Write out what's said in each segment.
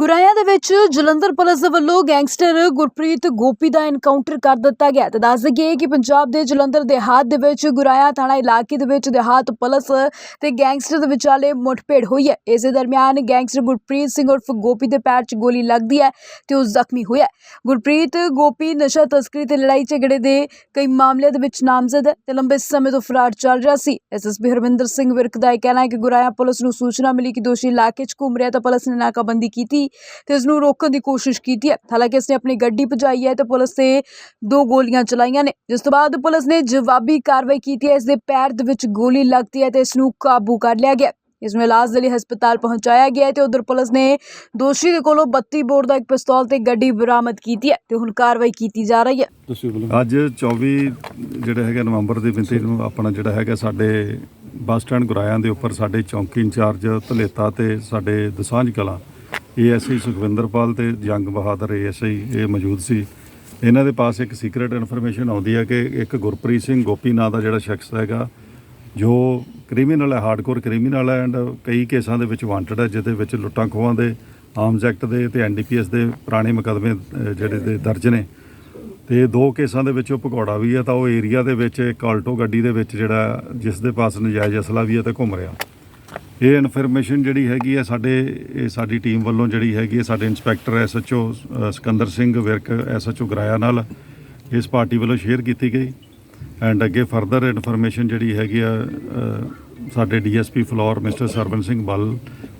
ਗੁਰਾਇਆ ਦੇ ਵਿੱਚ ਜਲੰਧਰ ਪੁਲਿਸ ਦੇ ਵੱਲੋਂ ਗੈਂਗਸਟਰ ਗੁਰਪ੍ਰੀਤ ਗੋਪੀ ਦਾ ਐਨਕਾਊਂਟਰ ਕਰ ਦਿੱਤਾ ਗਿਆ ਤੇ ਦੱਸ ਦਈਏ ਕਿ ਪੰਜਾਬ ਦੇ ਜਲੰਧਰ ਦੇਹਾਤ ਦੇ ਵਿੱਚ ਗੁਰਾਇਆ ਥਾਣਾ ਇਲਾਕੇ ਦੇ ਵਿੱਚ ਦੇਹਾਤ ਪੁਲਿਸ ਤੇ ਗੈਂਗਸਟਰ ਦੇ ਵਿਚਾਲੇ ਮੁੱਠਭੇੜ ਹੋਈ ਹੈ। ਇਸੇ ਦਰਮਿਆਨ ਗੈਂਗਸਟਰ ਗੁਰਪ੍ਰੀਤ ਸਿੰਘ ਉਰਫ ਗੋਪੀ ਦੇ ਪੈਰ 'ਚ ਗੋਲੀ ਲੱਗਦੀ ਹੈ ਤੇ ਉਹ ਜ਼ਖਮੀ ਹੋਇਆ ਗੁਰਪ੍ਰੀਤ ਗੋਪੀ ਨਸ਼ਾ ਤਸਕਰੀ ਤੇ ਲੜਾਈ ਝਗੜੇ ਦੇ ਕਈ ਮਾਮਲਿਆਂ ਦੇ ਵਿੱਚ ਨਾਮਜ਼ਦ ਹੈ ਤੇ ਲੰਬੇ ਸਮੇਂ ਤੋਂ ਫਰਾਰ ਚੱਲ ਰਿਹਾ ਸੀ। ਐਸਐਸਪੀ ਹਰਵਿੰਦਰ ਸਿੰਘ ਵਿਰਕ ਦਾ ਇਹ ਕਹਿਣਾ ਹੈ ਕਿ ਗੁਰਾਇਆ ਪੁਲਿਸ ਨੂੰ ਸੂਚਨਾ ਮਿਲੀ ਕਿ ਦੋਸ਼ੀ ਇਲਾਕੇ 'ਚ ਘੁੰਮ ਰਿਹਾ ਤਾਂ ਪੁਲਿਸ ਨੇ ਨਾਕਾਬੰਦੀ ਕੀਤੀ। ਤੇ ਇਸ ਨੂੰ ਰੋਕਣ ਦੀ ਕੋਸ਼ਿਸ਼ ਕੀਤੀ ਹੈ। ਹਾਲਾਂਕਿ ਇਸਨੇ ਆਪਣੀ ਗੱਡੀ ਭਜਾਈ ਹੈ ਤੇ ਪੁਲਿਸ ਤੇ ਦੋ ਗੋਲੀਆਂ ਚਲਾਈਆਂ ਨੇ। ਜਿਸ ਤੋਂ ਬਾਅਦ ਪੁਲਿਸ ਨੇ ਜਵਾਬੀ ਕਾਰਵਾਈ ਕੀਤੀ ਹੈ। ਇਸ ਦੇ ਪੈਰ ਦੇ ਵਿੱਚ ਗੋਲੀ ਲੱਗਦੀ ਹੈ ਤੇ ਇਸ ਨੂੰ ਕਾਬੂ ਕਰ ਲਿਆ ਗਿਆ ਇਸ ਨੂੰ ਇਲਾਜ ਦੇ ਲਈ ਹਸਪਤਾਲ ਪਹੁੰਚਾਇਆ ਗਿਆ ਤੇ ਉਧਰ ਪੁਲਿਸ ਨੇ ਦੋਸ਼ੀ ਦੇ ਕੋਲੋਂ 32 ਬੋਰ ਦਾ ਇੱਕ ਪਿਸਤੌਲ ਤੇ ਗੱਡੀ ਬਰਾਮਦ ਕੀਤੀ ਹੈ ਤੇ ਹੁਣ ਕਾਰਵਾਈ ਕੀਤੀ ਜਾ ਰਹੀ ਹੈ। ਅੱਜ 24 ਜਿਹੜਾ ਹੈਗਾ ਨਵੰਬਰ ਦੀ ਮਿਤੀ ਨੂੰ ਆਪਣਾ ਜਿਹੜਾ ਹੈਗਾ ਸਾਡੇ ਬੱਸ ਸਟੈਂਡ ਗੁਰਾਇਆਂ ਦੇ ਉੱਪਰ ਸਾਡੇ ਚੌਂਕੀ ਇੰਚਾਰਜ ਧਲੇਤਾ ਤੇ ਸਾਡੇ ਦਸਾਂਝ ਕਲਾਂ ਏਐਸਆਈ ਸੁਖਵਿੰਦਰਪਾਲ ਤੇ ਜੰਗ ਬਹਾਦਰ ਏਐਸਆਈ ਇਹ ਮੌਜੂਦ ਸੀ। ਇਹਨਾਂ ਦੇ ਪਾਸ ਇੱਕ ਸੀਕ੍ਰੀਟ ਇਨਫੋਰਮੇਸ਼ਨ ਆਉਂਦੀ ਹੈ ਕਿ ਇੱਕ ਗੁਰਪ੍ਰੀਤ ਸਿੰਘ ਗੋਪੀ ਨਾਂ ਦਾ ਜਿਹੜਾ ਸ਼ਖਸ ਹੈਗਾ, ਜੋ ਕ੍ਰਿਮੀਨਲ ਹੈ ਹਾਰਡਕੋਰ ਕ੍ਰਿਮੀਨਲ ਹੈ ਐਂਡ ਕਈ ਕੇਸਾਂ ਦੇ ਵਿੱਚ ਵਾਂਟਡ ਹੈ, ਜਿਹਦੇ ਵਿੱਚ ਲੁੱਟਾਂ ਖੋਹਾਂ ਦੇ ਆਰਮਸ ਐਕਟ ਦੇ ਤੇ ਐਨਡੀਪੀਐਸ ਦੇ ਪੁਰਾਣੇ ਮੁਕੱਦਮੇ ਜਿਹੜੇ ਦੇ ਦਰਜ ਨੇ। ਤੇ ਦੋ ਕੇਸਾਂ ਦੇ ਵਿੱਚ ਉਹ ਭਗੌੜਾ ਵੀ ਹੈ ਤਾਂ ਉਹ ਏਰੀਆ ਦੇ ਵਿੱਚ ਇੱਕ ਆਲਟੋ ਗੱਡੀ ਦੇ ਵਿੱਚ ਜਿਹੜਾ ਜਿਸ ਦੇ ਪਾਸ ਨਜਾਇਜ਼ ਅਸਲਾ ਵੀ ਹੈ ਤੇ ਘੁੰਮ ਰਿਹਾ। ਇਹ ਇਨਫੋਰਮੇਸ਼ਨ ਜਿਹੜੀ ਹੈਗੀ ਹੈ ਸਾਡੇ ਇਹ ਸਾਡੀ ਟੀਮ ਵੱਲੋਂ ਜਿਹੜੀ ਹੈਗੀ ਹੈ ਸਾਡੇ inspector SHO Sikander Singh Virk SHO Garaya ਨਾਲ ਇਸ ਪਾਰਟੀ ਵੱਲੋਂ ਸ਼ੇਅਰ ਕੀਤੀ ਗਈ। ਐਂਡ ਅੱਗੇ ਫਰਦਰ ਇਨਫੋਰਮੇਸ਼ਨ ਜਿਹੜੀ ਹੈਗੀ ਆ ਅ, ਸਾਡੇ ਡੀਐਸਪੀ ਫਲੋਰ ਮਿਸਟਰ ਸਰਵਨ ਸਿੰਘ ਬੱਲ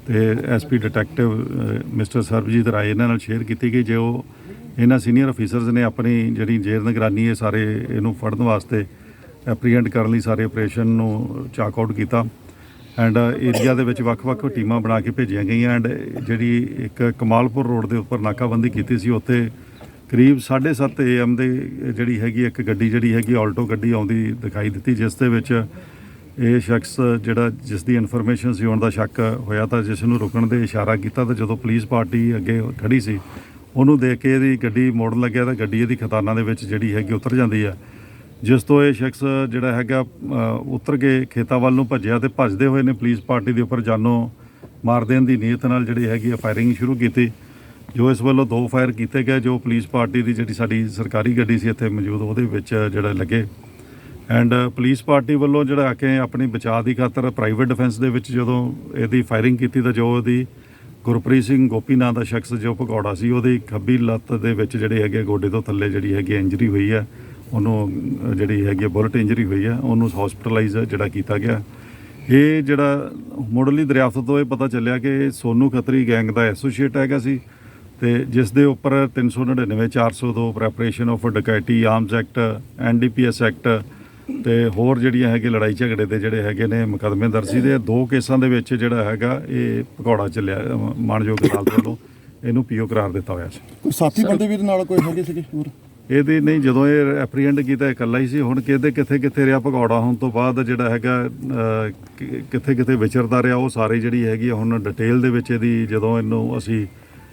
ਤੇ SP detective mister Sarabjit Rai ਇਹਨਾਂ ਨਾਲ ਸ਼ੇਅਰ ਕੀਤੀ ਗਈ ਜੋ ਇਹਨਾਂ ਸੀਨੀਅਰ ਅਫੀਸਰਸ ਨੇ ਆਪਣੀ ਜਿਹੜੀ ਜੇਲ੍ਹ ਨਿਗਰਾਨੀ ਇਹ ਸਾਰੇ ਇਹਨੂੰ ਫੜਨ ਵਾਸਤੇ ਐਪਰੀਹੈਂਡ ਕਰਨ ਲਈ ਸਾਰੇ ਆਪਰੇਸ਼ਨ ਨੂੰ ਚਾਕ ਆਊਟ ਕੀਤਾ। ਐਂਡ ਏਰੀਆ uh, ਦੇ ਵਿੱਚ ਵੱਖ-ਵੱਖ ਟੀਮਾਂ ਬਣਾ ਕੇ ਭੇਜੀਆਂ ਗਈਆਂ ਐਂਡ ਜਿਹੜੀ ਇੱਕ ਕਮਾਲਪੁਰ ਰੋਡ ਦੇ ਉੱਪਰ ਨਾਕਾਬੰਦੀ ਕੀਤੀ ਸੀ, ਉੱਥੇ ਕਰੀਬ 7:30 ਏਐਮ ਦੇ ਜਿਹੜੀ ਹੈਗੀ ਇੱਕ ਗੱਡੀ ਜਿਹੜੀ ਹੈਗੀ, ਆਲਟੋ ਗੱਡੀ ਆਉਂਦੀ ਦਿਖਾਈ ਦਿੱਤੀ, ਜਿਸ ਦੇ ਵਿੱਚ ਇਹ ਸ਼ਖਸ ਜਿਹੜਾ ਜਿਸ ਦੀ ਇਨਫੋਰਮੇਸ਼ਨ ਸੀ ਹੋਣ ਦਾ ਸ਼ੱਕ ਹੋਇਆ ਤਾਂ ਜਿਸ ਨੂੰ ਰੁਕਣ ਦੇ ਇਸ਼ਾਰਾ ਕੀਤਾ ਤਾਂ ਜਦੋਂ ਪੁਲਿਸ ਪਾਰਟੀ ਅੱਗੇ ਖੜੀ ਸੀ, ਉਹਨੂੰ ਦੇਖ ਕੇ ਇਹਦੀ ਗੱਡੀ ਮੋੜਨ ਲੱਗਿਆ ਤਾਂ ਗੱਡੀ ਇਹਦੀ ਖਤਾਨਾਂ ਦੇ ਵਿੱਚ ਜਿਹੜੀ ਹੈਗੀ ਉਤਰ ਜਾਂਦੀ ਹੈ ਜਿਸ ਤੋਂ ਇਹ ਸ਼ਖਸ ਜਿਹੜਾ ਹੈਗਾ ਉਤਰ ਕੇ ਖੇਤਾਂ ਵੱਲ ਨੂੰ ਭੱਜਿਆ ਤੇ ਭੱਜਦੇ ਹੋਏ ਨੇ ਪੁਲਿਸ ਪਾਰਟੀ ਦੇ ਉੱਪਰ ਜਾਨੋਂ ਮਾਰ ਦੇਣ ਦੀ ਨੀਅਤ ਨਾਲ ਜਿਹੜੀ ਹੈਗੀ ਆ ਫਾਇਰਿੰਗ ਸ਼ੁਰੂ ਕੀਤੀ, ਜੋ ਇਸ ਵੱਲੋਂ ਦੋ ਫਾਇਰ ਕੀਤੇ ਗਏ, ਜੋ ਪੁਲਿਸ ਪਾਰਟੀ ਦੀ ਜਿਹੜੀ ਸਾਡੀ ਸਰਕਾਰੀ ਗੱਡੀ ਸੀ ਇੱਥੇ ਮੌਜੂਦ, ਉਹਦੇ ਵਿੱਚ ਜਿਹੜਾ ਲੱਗੇ। ਐਂਡ ਪੁਲਿਸ ਪਾਰਟੀ ਵੱਲੋਂ ਜਿਹੜਾ ਆ ਕੇ ਆਪਣੀ ਬਚਾਅ ਦੀ ਖਾਤਰ ਪ੍ਰਾਈਵੇਟ ਡਿਫੈਂਸ ਦੇ ਵਿੱਚ ਜਦੋਂ ਇਹਦੀ ਫਾਇਰਿੰਗ ਕੀਤੀ ਤਾਂ ਜੋ ਇਹਦੀ ਗੁਰਪ੍ਰੀਤ ਸਿੰਘ ਗੋਪੀ ਨਾਂ ਦਾ ਸ਼ਖਸ, ਜੋ ਭਗੌੜਾ ਸੀ, ਉਹਦੀ ਖੱਬੀ ਲੱਤ ਦੇ ਵਿੱਚ ਜਿਹੜੇ ਹੈਗੇ ਗੋਡੇ ਤੋਂ ਥੱਲੇ ਜਿਹੜੀ ਹੈਗੀ ਇੰਜਰੀ ਹੋਈ ਹੈ ਉਹਨੂੰ ਜਿਹੜੀ ਹੈਗੀ ਬੁਲਟ ਇੰਜਰੀ ਹੋਈ ਹੈ ਉਹਨੂੰ ਹਸਪੀਟਲਾਈਜ਼ ਜਿਹੜਾ ਕੀਤਾ ਗਿਆ। ਇਹ ਜਿਹੜਾ ਮੁੱਢਲੀ ਦਰਿਆਫਤ ਤੋਂ ਇਹ ਪਤਾ ਚੱਲਿਆ ਕਿ ਇਹ ਸੋਨੂ ਖੱਤਰੀ ਗੈਂਗ ਦਾ ਐਸੋਸੀਏਟ ਹੈਗਾ ਸੀ ਤੇ ਜਿਸ ਦੇ ਉੱਪਰ 399 402 preparation of dacoity arms act NDPS act ਤੇ ਹੋਰ ਜਿਹੜੀਆਂ ਹੈਗੇ ਲੜਾਈ ਝਗੜੇ ਦੇ ਜਿਹੜੇ ਹੈਗੇ ਨੇ ਮੁਕੱਦਮੇ ਦਰਜ ਸੀ ਦੇ ਦੋ ਕੇਸਾਂ ਦੇ ਵਿੱਚ ਜਿਹੜਾ ਹੈਗਾ ਇਹ ਪਕੌੜਾ ਚੱਲਿਆ ਅਹ, ਮਾਣਯੋਗ ਅਦਾਲਤ ਵੱਲੋਂ ਇਹਨੂੰ ਪੀਓ ਕਰਾਰ ਦਿੱਤਾ ਹੋਇਆ ਸੀ। ਕੋਈ ਸਾਥੀ ਬੰਦੇ ਵੀ ਨਾਲ ਕੋਈ ਹੈਗੇ ਸੀਗੇ ਹੋਰ? ਇਹਦੀ ਨਹੀਂ, ਜਦੋਂ ਇਹ ਐਪਰੀਹੈਂਡ ਕੀਤਾ ਇਕੱਲਾ ਹੀ ਸੀ। ਹੁਣ ਕਿਹਦੇ, ਕਿੱਥੇ ਕਿੱਥੇ ਰਿਹਾ? ਭਗੌੜਾ ਹੋਣ ਤੋਂ ਬਾਅਦ ਜਿਹੜਾ ਹੈਗਾ ਕਿੱਥੇ ਕਿੱਥੇ ਵਿਚਰਦਾ ਰਿਹਾ, ਉਹ ਸਾਰੀ ਜਿਹੜੀ ਹੈਗੀ ਆ, ਹੁਣ ਡਿਟੇਲ ਦੇ ਵਿੱਚ ਇਹਦੀ ਜਦੋਂ ਇਹਨੂੰ ਅਸੀਂ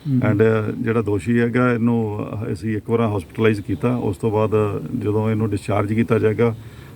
ਐਂਡ uh, ਜਿਹੜਾ ਦੋਸ਼ੀ ਹੈਗਾ, ਇਹਨੂੰ ਅਸੀਂ ਇੱਕ ਵਾਰ ਹਸਪੀਟਲਾਈਜ਼ ਕੀਤਾ। ਉਸ ਤੋਂ ਬਾਅਦ ਜਦੋਂ ਇਹਨੂੰ ਡਿਸਚਾਰਜ ਕੀਤਾ ਜਾਏਗਾ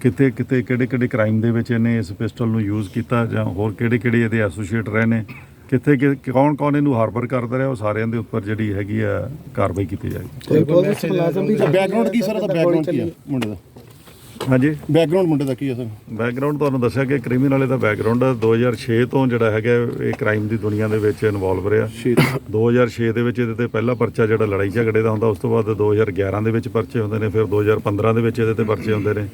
ਕਿਤੇ ਕਿਤੇ ਕਿਹੜੇ ਕਿਹੜੇ ਕ੍ਰਾਈਮ ਦੇ ਵਿੱਚ ਇਹਨੇ ਇਸ ਪਿਸਟਲ ਨੂੰ ਯੂਜ਼ ਕੀਤਾ ਜਾਂ ਹੋਰ ਕਿਹੜੇ ਕਿਹੜੇ ਇਹਦੇ ਐਸੋਸੀਏਟ ਰਹੇ ਨੇ ਕਿੱਥੇ ਕੌਣ ਕੌਣ ਇਹਨੂੰ ਹਾਰਬਰ ਕਰਦਾ ਰਿਹਾ ਉਹ ਸਾਰਿਆਂ ਦੇ ਉੱਪਰ ਜਿਹੜੀ ਹੈਗੀ ਆ ਕਾਰਵਾਈ ਕੀਤੀ ਜਾਏਗੀ। ਬੈਕਗ੍ਰਾਉਂਡ ਕੀ ਸਰ ਉਹਦਾ ਬੈਕਗ੍ਰਾਉਂਡ ਕੀ ਹੈ ਮੁੰਡੇ ਦਾ? ਹਾਂਜੀ। ਬੈਕਗ੍ਰਾਉਂਡ ਮੁੰਡੇ ਦਾ ਕੀ ਹੈ ਸਰ? ਬੈਕਗ੍ਰਾਉਂਡ ਤੁਹਾਨੂੰ ਦੱਸਿਆ ਕਿ ਕ੍ਰਿਮੀਨਲ ਦਾ ਬੈਕਗ੍ਰਾਉਂਡ 2006 ਤੋਂ ਜਿਹੜਾ ਹੈਗਾ ਇਹ ਕ੍ਰਾਈਮ ਦੀ ਦੁਨੀਆ ਦੇ ਵਿੱਚ ਇਨਵੋਲਵ ਰਿਹਾ। 2006 ਦੇ ਵਿੱਚ ਇਹਦੇ ਤੇ ਪਹਿਲਾ ਪਰਚਾ ਜਿਹੜਾ ਲੜਾਈ ਝਗੜੇ ਦਾ ਹੁੰਦਾ ਉਸ ਤੋਂ ਬਾਅਦ 2011 ਦੇ ਵਿੱਚ ਪਰਚੇ ਹੁੰਦੇ ਨੇ ਫਿਰ 2015 ਦੇ ਵਿੱਚ ਇਹਦੇ ਤੇ ਪਰਚੇ ਹੁੰਦੇ ਨੇ।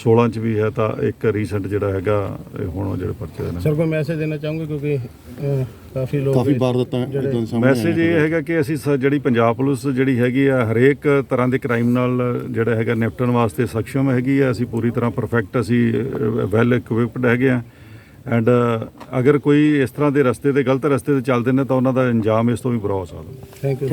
16 ਚ ਵੀ ਹੈ ਤਾਂ ਇੱਕ ਰੀਸੈਂਟ ਜਿਹੜਾ ਹੈਗਾ ਇਹ ਹੁਣ ਜਿਹੜੇ ਪਰਚੇ ਦੇ ਨੇ। ਸਰ ਕੋਈ ਮੈਸੇਜ ਦੇਣਾ ਚਾਹੋਗੇ? ਕਿਉਂਕਿ ਅਹ, ਕਾਫੀ ਲੋਕ ਕਾਫੀ ਵਾਰਦਾਤਾਂ ਇਦਾਂ ਦੇ ਸਾਹਮਣੇ ਮੈਸੇਜ ਇਹ। ਹੈਗਾ ਕਿ ਅਸੀਂ ਸ- ਜਿਹੜੀ ਪੰਜਾਬ ਪੁਲਿਸ ਜਿਹੜੀ ਹੈਗੀ ਆ ਹਰੇਕ ਤਰ੍ਹਾਂ ਦੇ ਕ੍ਰਾਈਮ ਨਾਲ ਜਿਹੜਾ ਹੈਗਾ ਨਿਪਟਣ ਵਾਸਤੇ ਸક્ષਮ ਹੈਗੀ ਆ। ਅਸੀਂ ਪੂਰੀ ਤਰ੍ਹਾਂ ਪਰਫੈਕਟ ਅਸੀਂ ਵੈਲ ਇਕਵਿਪਡ ਹੈਗੇ ਆ। ਐਂਡ ਅਗਰ ਕੋਈ ਇਸ ਤਰ੍ਹਾਂ ਦੇ ਰਸਤੇ ਤੇ ਗਲਤ ਰਸਤੇ ਤੇ ਚੱਲਦੇ ਨੇ ਤਾਂ ਉਹਨਾਂ ਦਾ ਅੰਜਾਮ ਇਸ ਤੋਂ ਵੀ ਬੁਰਾ ਹੋ ਸਕਦਾ। Thank you